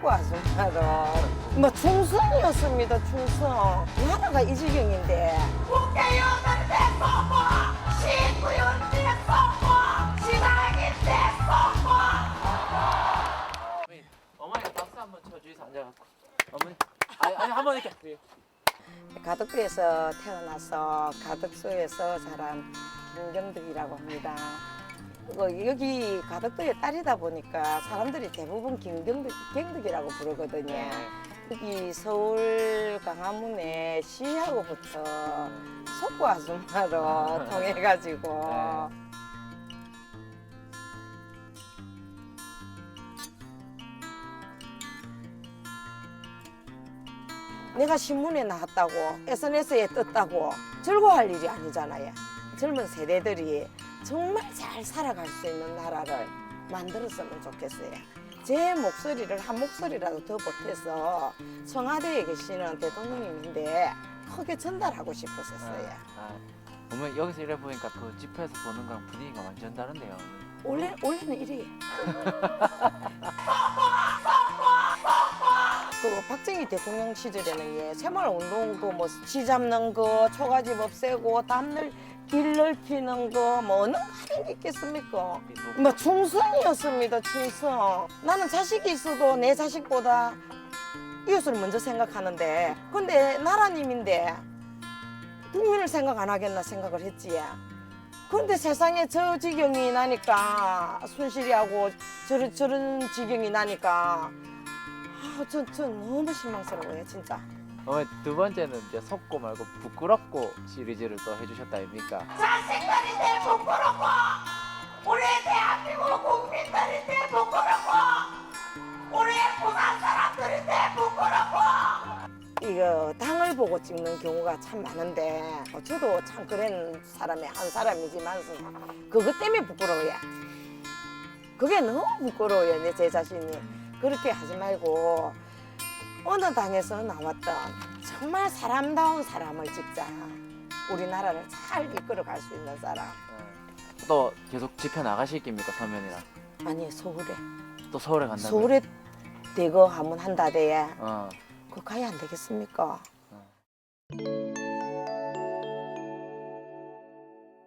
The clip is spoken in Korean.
속고 아줌마로. 뭐 충성이었습니다 충성 나라가 이 지경인데. 국회의원들의 선거, 시구연들의 선거, 지방인들의 선거. 어머니, 어머니 박수 한번 쳐주이소 앉아갖고. 어머니 아니 아니 한번 이렇게. 가덕도에서 태어나서 가덕소에서 자란 김경덕이라고 합니다. 그 여기 가덕도의 딸이다 보니까 사람들이 대부분 김경덕 경덕이라고 부르거든요. 여기 서울 강화문에 시하고부터 속고 아줌마로 통해가지고 내가 신문에 나왔다고 SNS에 떴다고 즐거워할 일이 아니잖아요. 젊은 세대들이 정말 잘 살아갈 수 있는 나라를 만들었으면 좋겠어요. 제 목소리를 한 목소리라도 더 보태서 청와대에 계시는 대통령님인데 크게 전달하고 싶었었어요. 아, 어머니 여기서 이래 보니까 그 집회에서 보는 거랑 분위기가 완전 다른데요 원래 원래는 이래. 그 박정희 대통령 시절에는 예, 새마을운동 그뭐쥐 잡는 거, 초가집 없애고 담늘 길 넓히는 거, 뭐 어느 게 있겠습니까? 뭐 충성이었습니다, 충성. 나는 자식이 있어도 내 자식보다 이웃을 먼저 생각하는데, 근데 나라님인데 국민을 생각 안 하겠나 생각을 했지. 근데 세상에 저 지경이 나니까 순실이하고 저런 저런 지경이 나니까 아, 전, 전 너무 실망스러워요, 진짜. 어머니 두 번째는 이제 속고 말고 부끄럽고 시리즈를 또 해주셨다 아닙니까 자식들인데 부끄럽고, 우리 대한민국 국민들인데 부끄럽고, 우리 부산 사람들인데 부끄럽고. 이거 당을 보고 찍는 경우가 참 많은데 어, 저도 참 그런 사람의 한 사람이지만 그것 때문에 부끄러워요. 그게 너무 부끄러워요, 내 제 자신이. 그렇게 하지 말고 어느 당에서 나왔던 정말 사람다운 사람을 찍자. 우리나라를 잘 이끌어 갈 수 있는 사람. 예. 또 계속 집회 나가실 깁니까 서면이랑 아니 서울에 또 서울에 간다면 서울에 대거 하면 한다대에 어. 그 가야 안 되겠습니까? 어.